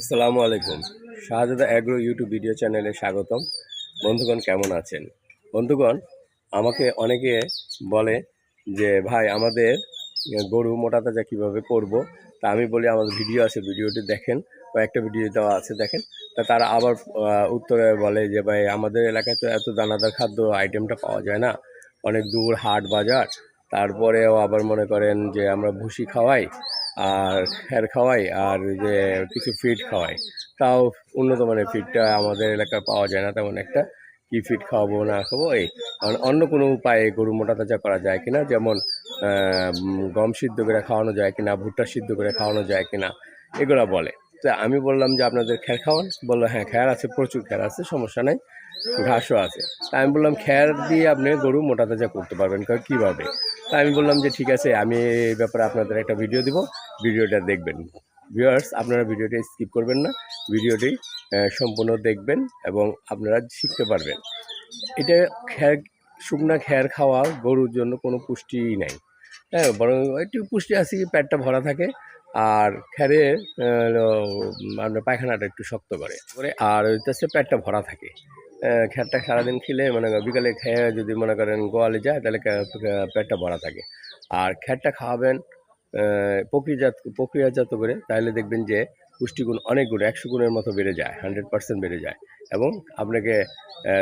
আসসালামু আলাইকুম। শাহজাদা agro YouTube video চ্যানেলে স্বাগতম। বন্ধুগণ, কেমন আছেন? বন্ধুগণ, আমাকে অনেকে বলে যে, ভাই, আমাদের গরু মোটা তাজা কীভাবে করব? তা আমি বলি, আমাদের ভিডিও আছে ভিডিওটি দেখেন, কয়েকটা ভিডিও দেওয়া আছে, দেখেন। তা তারা আবার উত্তরে বলে যে, ভাই, আমাদের এলাকায় তো এত দানাদার খাদ্য আইটেমটা পাওয়া যায় না। অনেক দূর হাট বাজার। তারপরেও আবার মনে করেন যে, আমরা ভুসি খাওয়াই। আর খ্যার খাওয়াই আর যে কিছু ফিড খাওয়াই। তাও উন্নত মানের ফিডটা আমাদের এলাকায় পাওয়া যায় না, তেমন একটা কি ফিড খাওয়াবো, না খাব এই অন্য কোনো উপায়ে গরু মোটা তাজা করা যায় কিনা? যেমন গম সিদ্ধ করে খাওয়ানো যায় কিনা, ভুট্টা সিদ্ধ করে খাওয়ানো যায় কিনা, এগুলা বলে। তো আমি বললাম যে, আপনাদের খ্যার খাওয়ান? বলল হ্যাঁ খ্যার আছে, প্রচুর খ্যার আছে, সমস্যা নাই। ঘাসও আছে। তা আমি বললাম, খ্যার দিয়ে আপনি গরু মোটা তাজা করতে পারবেন কীভাবে? তা আমি বললাম যে, ঠিক আছে, আমি এই ব্যাপারে আপনাদের একটা ভিডিও দিব। ভিডিওটা দেখবেন। ভিউয়ার্স, আপনারা ভিডিওটি স্কিপ করবেন না। ভিডিওটি সম্পূর্ণ দেখবেন এবং আপনারা শিখতে পারবেন। এটা খ্যার, শুকনা খ্যার খাওয়া গরুর জন্য কোনো পুষ্টিই নাই। হ্যাঁ বরং একটু পুষ্টি আছে কি পেটটা ভরা থাকে। আর খ্যারে আপনার পায়খানাটা একটু শক্ত করে। আর হচ্ছে পেটটা ভরা থাকে। খ্যারটা সারাদিন খেলে মানে বিকালে খেয়ে যদি মনে করেন গোয়ালে যায়, তাহলে পেটটা ভরা থাকে। আর খ্যারটা খাওয়াবেন প্রক্রিয়াজাত প্রক্রিয়াজাত করে, তাহলে দেখবেন যে পুষ্টিগুণ অনেক গুণ, একশো গুণের মতো বেড়ে যায়, হান্ড্রেড পার্সেন্ট বেড়ে যায়। এবং আপনাকে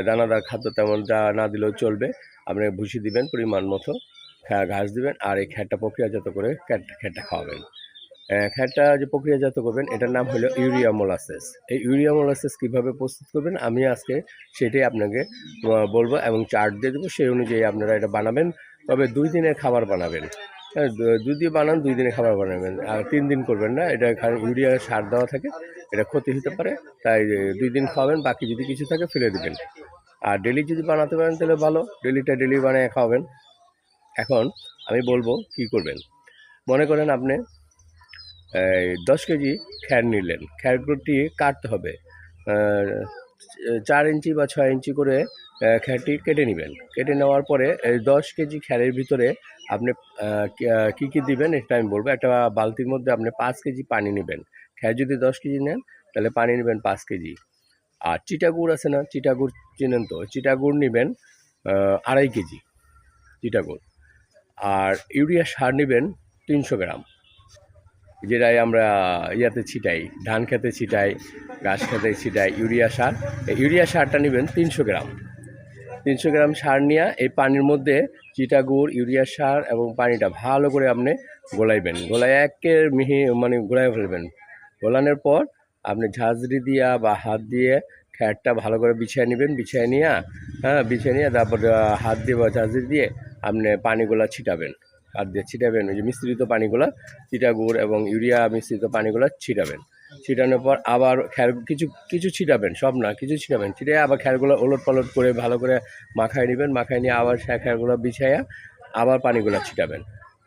দানাদার খাদ্য তেমন না দিলেও চলবে আপনি ভুসি দিবেন পরিমাণ মতো ঘাস দিবেন, আর এই খ্যারটা প্রক্রিয়াজাত করে খ্যারটা খাওয়াবেন। খ্যারটা যে প্রক্রিয়াজাত করবেন, এটার নাম হলো ইউরিয়া মোলাসেস এই ইউরিয়া মোলাসেস কীভাবে প্রস্তুত করবেন? আমি আজকে সেটাই আপনাকে বলব এবং চার্ট দিয়ে দেবো। সেই অনুযায়ী আপনারা এটা বানাবেন। তবে দুই দিনের খাবার বানাবেন। হ্যাঁ দুই দিয়ে বানান, দুই দিনে খাবার বানাবেন। আর তিন দিন করবেন না, এটা ইউরিয়া সার দেওয়া থাকে, এটা ক্ষতি হতে পারে। তাই দুই দিন খাওয়াবেন, বাকি যদি কিছু থাকে ফেলে দেবেন। আর ডেলি যদি বানাতে পারেন, তাহলে ভালো। ডেলিটা ডেলি বানিয়ে খাওয়াবেন। এখন আমি বলব কি করবেন? মনে করেন আপনি দশ কেজি খ্যার নিলেন। খ্যারগুলোটি কাটতে হবে। চার ইঞ্চি বা ছয় ইঞ্চি করে খ্যারটি কেটে নেবেন। কেটে নেওয়ার পরে দশ কেজি খ্যারের ভিতরে আপনি কী কী দিবেন এটা আমি বলব। একটা বালতির মধ্যে আপনি পাঁচ কেজি পানি নেবেন। খ্যার যদি দশ কেজি নেন, তাহলে পানি নেবেন পাঁচ কেজি। আর চিটাগুড় আছে না? চিটাগুড় চিনেন তো? চিটাগুড় নেবেন আড়াই কেজি চিটাগুড়। আর ইউরিয়া সার নেবেন তিনশো গ্রাম। যেটাই আমরা ইয়াতে ছিটাই, ধান খেতে ছিটাই গাছ খেতে ছিটাই, ইউরিয়া সার। এই ইউরিয়া সারটা নেবেন তিনশো গ্রাম। তিনশো গ্রাম সার নিয়ে এই পানির মধ্যে চিটাগুড় ইউরিয়া সার এবং পানিটা ভালো করে আপনি গোলাইবেন। গোলাই একের মিহি মানে গোলাই ফেলবেন। গোলানোর পর আপনি ঝাঁঝরি দিয়া বা হাত দিয়ে খ্যারটা ভালো করে বিছিয়ে নেবেন, বিছিয়ে নিয়ে হ্যাঁ বিছিয়ে নিয়ে তারপর হাত দিয়ে বা ঝাঁঝরি দিয়ে আপনি পানিগুলা ছিটাবেন। হাত দিয়ে ছিটাবেন। ওই যে মিশ্রিত পানিগুলা, চিটাগুড় এবং ইউরিয়া মিশ্রিত পানিগুলো ছিটাবেন। ছিটানোর পর আবার খ্যার কিছু কিছু ছিটাবেন, সব না, কিছু ছিটাবেন। ছিটিয়ে আবার খ্যারগুলো ওলট পালট করে ভালো করে মাখায় নেবেন, মাখায় নিয়ে আবার সে খ্যারগুলো বিছাইয়া আবার পানিগুলো ছিটাবেন।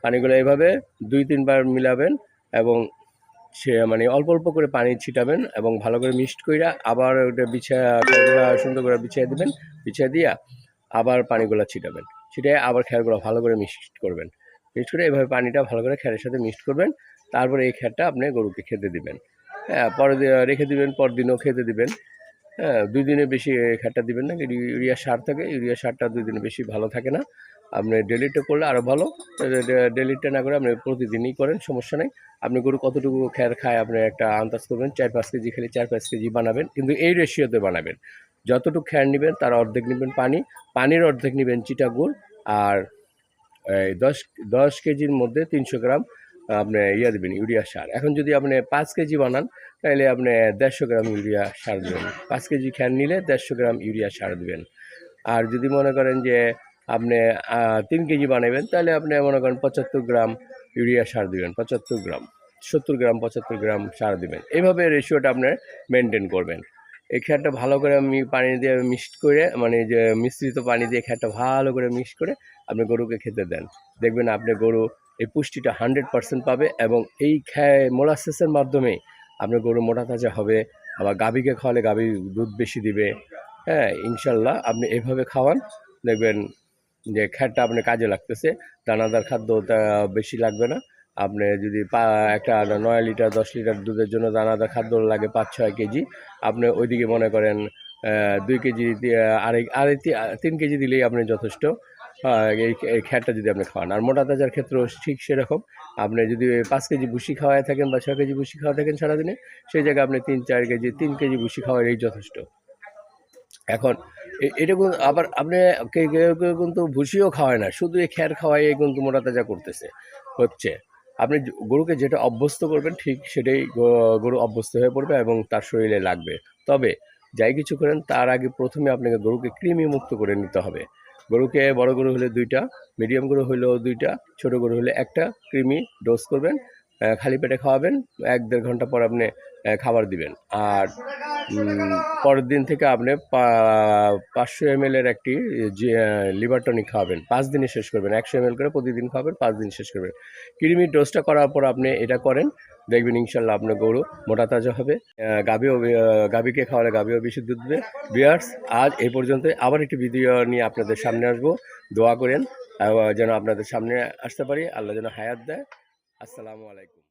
পানিগুলো এইভাবে দুই, তিনবার মিলাবেন এবং সে মানে অল্প অল্প করে পানি ছিটাবেন এবং ভালো করে মিক্সড কইরা আবার ওটা বিছায়া সুন্দর করে বিছিয়ে দেবেন বিছিয়ে দিয়া আবার পানিগুলো ছিটাবেন। ছিটিয়ে আবার খ্যারগুলো ভালো করে মিক্সড করবেন। মিক্সড করে এভাবে পানিটা ভালো করে খ্যারের সাথে মিক্সড করবেন। তারপরে এই খ্যারটা আপনি গরুকে খেতে দিবেন। হ্যাঁ পরে রেখে দিবেন, পরদিনও খেতে দিবেন। হ্যাঁ দুই দিনে বেশি খ্যারটা দিবেন না ইউরিয়া সার থাকে ইউরিয়া সারটা দুই দিনে বেশি ভালো থাকে না। আপনি ডেলিটা করলে আরও ভালো। ডেলিটা না করে আপনি প্রতিদিনই করেন, সমস্যা নেই। আপনি গরু কতটুকু খ্যার খায় আপনি একটা আন্দাজ করবেন, চার পাঁচ কেজি খেলে চার পাঁচ কেজি বানাবেন, কিন্তু এই রেশিওতে বানাবেন। যতটুকু খ্যার নেবেন, তার অর্ধেক নেবেন পানি, পানির অর্ধেক নেবেন চিটা গুড়, আর দশ দশ কেজির মধ্যে তিনশো গ্রাম আপনি ইয়ে দেবেন, ইউরিয়া সার। এখন যদি আপনি পাঁচ কেজি বানান তাহলে আপনি দেড়শো গ্রাম ইউরিয়া সার দেবেন। পাঁচ কেজি খ্যার নিলে দেড়শো গ্রাম ইউরিয়া সার দেবেন। আর যদি মনে করেন যে আপনি তিন কেজি বানাবেন তাহলে আপনি মনে করেন পঁচাত্তর গ্রাম ইউরিয়া সার দিবেন, পঁচাত্তর গ্রাম, সত্তর গ্রাম, পঁচাত্তর গ্রাম সার দিবেন। এইভাবে রেশিওটা আপনার মেনটেন করবেন। এই খ্যারটা ভালো করে আমি পানি দিয়ে মিক্সড করে মানে যে মিশ্রিত পানি দিয়ে খ্যারটা ভালো করে মিক্স করে আপনি গরুকে খেতে দেন। দেখবেন আপনি গরু এই পুষ্টিটা হান্ড্রেড পার্সেন্ট পাবে এবং এই খ্যায় মোলাসেসের মাধ্যমে আপনার গরু মোটা তাজা হবে, আবার গাভীকে খাওয়ালে গাভী দুধ বেশি দিবে। হ্যাঁ ইনশাল্লাহ আপনি এভাবে খাওয়ান। দেখবেন যে খ্যারটা আপনার কাজে লাগতেছে, দানাদার খাদ্য বেশি লাগবে না। আপনি যদি একটা নয় লিটার, দশ লিটার দুধের জন্য দানাদার খাদ্য লাগে পাঁচ, ছয় কেজি, আপনি ওইদিকে মনে করেন দুই কেজি আড়াই আড়াই তিন কেজি দিলেই আপনি যথেষ্ট। এই খ্যাটটা যদি আপনি খাওয়ান। আর মোটা তাজার ক্ষেত্রেও ঠিক সেরকম। আপনি যদি পাঁচ কেজি ভুসি খাওয়ায় থাকেন বা ছয় কেজি ভুসি খাওয়া থাকেন সারাদিনে, সেই জায়গায় আপনি তিন, চার কেজি, তিন কেজি ভুসি খাওয়ালেই যথেষ্ট। এখন এটা কিন্তু আবার আপনি কেউ কেউ কিন্তু ভুসিও খাওয়ায় না, শুধু এই খ্যার খাওয়াই কিন্তু মোটা তাজা করতেছে, হচ্ছে। আপনি গরুকে যেটা অভ্যস্ত করবেন, ঠিক সেটাই গরু অভ্যস্ত হয়ে পড়বে এবং তার শরীরে লাগবে। তবে যাই কিছু করেন, তার আগে প্রথমে আপনাকে গরুকে কৃমি মুক্ত করে নিতে হবে। গরুকে বড় গরু হলে দুইটা, মিডিয়াম গরু হলেও দুইটা, ছোট গরু হলে একটা, কৃমি ডোজ করবেন খালি পেটে খাওয়াবেন। এক দেড় ঘণ্টা পর আপনি খাবার দিবেন। আর পরের দিন থেকে আপনি পাঁচশো এম এর একটি লিভার টনিক খাওয়াবেন পাঁচ দিনে শেষ করবেন। একশো এম করে প্রতিদিন খাবেন, পাঁচ দিন শেষ করবেন। কৃমির ডোজটা করার পর আপনি এটা করেন, দেখবেন ইনশাল্লাহ আপনার গরু মোটা তাজা হবে। গাভীও গাভীকে খাওয়ালে গাভীও বেশি দুধ দেবে। বিয়ার্স আজ এই পর্যন্ত আবার একটি ভিডিও নিয়ে আপনাদের সামনে আসব। দোয়া করেন যেন আপনাদের সামনে আসতে পারি। আল্লাহ যেন হায়াত দেয়। আসসালামু আলাইকুম।